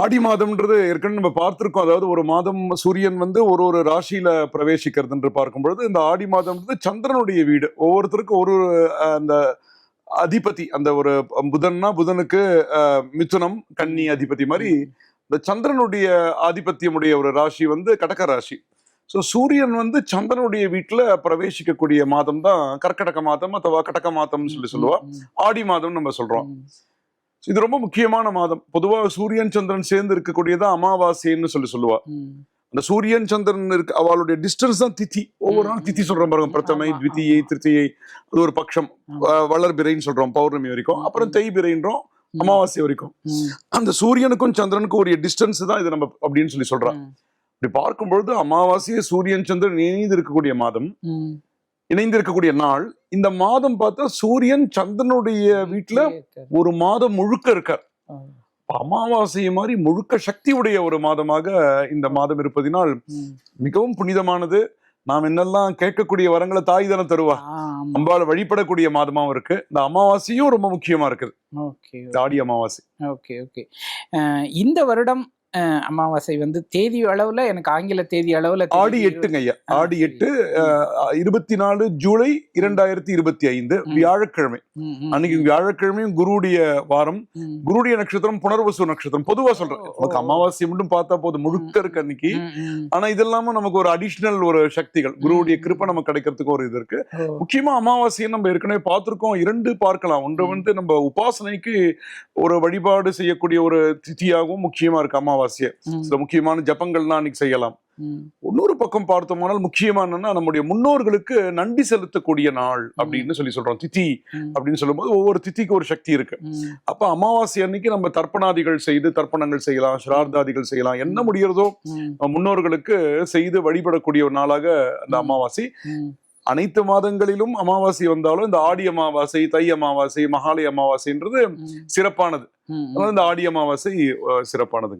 ஆடி மாதம்ன்றது ஏற்கனவே நம்ம பார்த்துருக்கோம். அதாவது ஒரு மாதம் சூரியன் வந்து ஒரு ஒரு ராசியில பிரவேசிக்கிறது என்று பார்க்கும் பொழுது இந்த ஆடி மாதம்ன்றது சந்திரனுடைய வீடு. ஒவ்வொருத்தருக்கும் ஒரு அந்த அதிபதி அந்த ஒரு புதன்னா புதனுக்கு மிதுனம் கன்னி அதிபதி மாதிரி இந்த சந்திரனுடைய ஆதிபத்தியமுடைய ஒரு ராசி வந்து கடக ராசி ஸோ சூரியன் வந்து சந்திரனுடைய வீட்டில் பிரவேசிக்கக்கூடிய மாதம் தான் கர்க்கடக மாதம் அத்தவா கடக மாதம்னு சொல்லி சொல்லுவா. ஆடி மாதம்னு நம்ம சொல்றோம். இது ரொம்ப முக்கியமான மாதம். பொதுவா சூரியன் சந்திரன் சேர்ந்து இருக்கக்கூடியதான் அமாவாசைன்னு சொல்லி சொல்லுவா. அந்த சூரியன் சந்திரன் இருக்கு அவளுடைய டிஸ்டன்ஸ் தான் திதி. ஒவ்வொரு நாள் திதி சொல்றோம் பாருங்க. பிரதமை ஆமா, த்விதியை திருத்தியை அது ஒரு பட்சம் வளர்பிறைன்னு சொல்றோம் பௌர்ணமி வரைக்கும். அப்புறம் தேய்பிறைன்றோம். அமாவாசை வரைக்கும். அந்த சூரியனுக்கும் சந்திரனுக்கும் ஒரு டிஸ்டன்ஸ் தான் இது நம்ம அப்படின்னு சொல்லி சொல்றோம் ம், இப்படி பார்க்கும் பொழுது அமாவாசையை சூரியன் சந்திரன் இணைந்து இருக்கக்கூடிய மாதம். ம். இணைந்து இருக்கக்கூடிய நாள் இந்த மாதம் பார்த்தா சூரியன் சந்திரனுடைய வீட்டுல. ஒரு மாதம் முழுக்க இருக்கார். அமாவாசை மாதிரி முழுக்க சக்தி உடைய ஒரு மாதமாக இந்த மாதம் இருப்பதினால். மிகவும் புனிதமானது நாம் என்னெல்லாம் கேட்கக்கூடிய வரங்களை தாய் தானே தருவா. அம்பால வழிபடக்கூடிய மாதமாவும் இருக்கு இந்த அமாவாசையும் ரொம்ப முக்கியமா இருக்குது okay Aadi Amavasai okay okay இந்த வருடம் அமாவாசை வந்து தேதி அளவுல எனக்கு ஆங்கில தேதி அளவுல. ஆடி எட்டுங்க ஐயா. ஆடி. எட்டு இருபத்தி நாலு ஜூலை இரண்டாயிரத்தி இருபத்தி ஐந்து. வியாழக்கிழமை. அன்னைக்கு வியாழக்கிழமையும் குருவுடைய வாரம். குருடைய நட்சத்திரம் புனர்வசு நட்சத்திரம். பொதுவா சொல்றேன். நமக்கு. அமாவாசை மட்டும் பார்த்தா போதும். முழுக்க இருக்கு அன்னைக்கு. ஆனா இது இல்லாம நமக்கு ஒரு அடிஷனல் ஒரு சக்திகள். குருவுடைய கிருப்பை நமக்கு கிடைக்கிறதுக்கு ஒரு இது இருக்கு. முக்கியமா அமாவாசையை நம்ம ஏற்கனவே பார்த்திருக்கோம். இரண்டு பார்க்கலாம். ஒன்று. வந்து நம்ம உபாசனைக்கு ஒரு வழிபாடு செய்யக்கூடிய ஒரு திதியாகவும் முக்கியமா இருக்கு அமாவாசையை. சில முக்கியமான ஜபங்கள்லாம் அன்னைக்கு செய்யலாம். இன்னொரு பக்கம் பார்த்தோம்னால் முக்கியமா என்னன்னா நம்முடைய முன்னோர்களுக்கு நன்றி செலுத்தக்கூடிய நாள் அப்படின்னு சொல்லி சொல்றோம். திதி ம், அப்படின்னு சொல்லும்போது ஒவ்வொரு திதிக்கு ஒரு சக்தி இருக்கு. அப்ப அமாவாசை அன்னைக்கு நம்ம தர்ப்பணாதிகள் செய்து தர்ப்பணங்கள் செய்யலாம் சிரார்த்தாதிகள் செய்யலாம். என்ன முடிகிறதோ முன்னோர்களுக்கு செய்து வழிபடக்கூடிய ஒரு நாளாக அந்த. அமாவாசை. அனைத்து மாதங்களிலும் அமாவாசை வந்தாலும் இந்த ஆடி அமாவாசை தை அமாவாசை மகாலய அமாவாசைன்றது சிறப்பானது. அதனால இந்த ஆடி அமாவாசை சிறப்பானது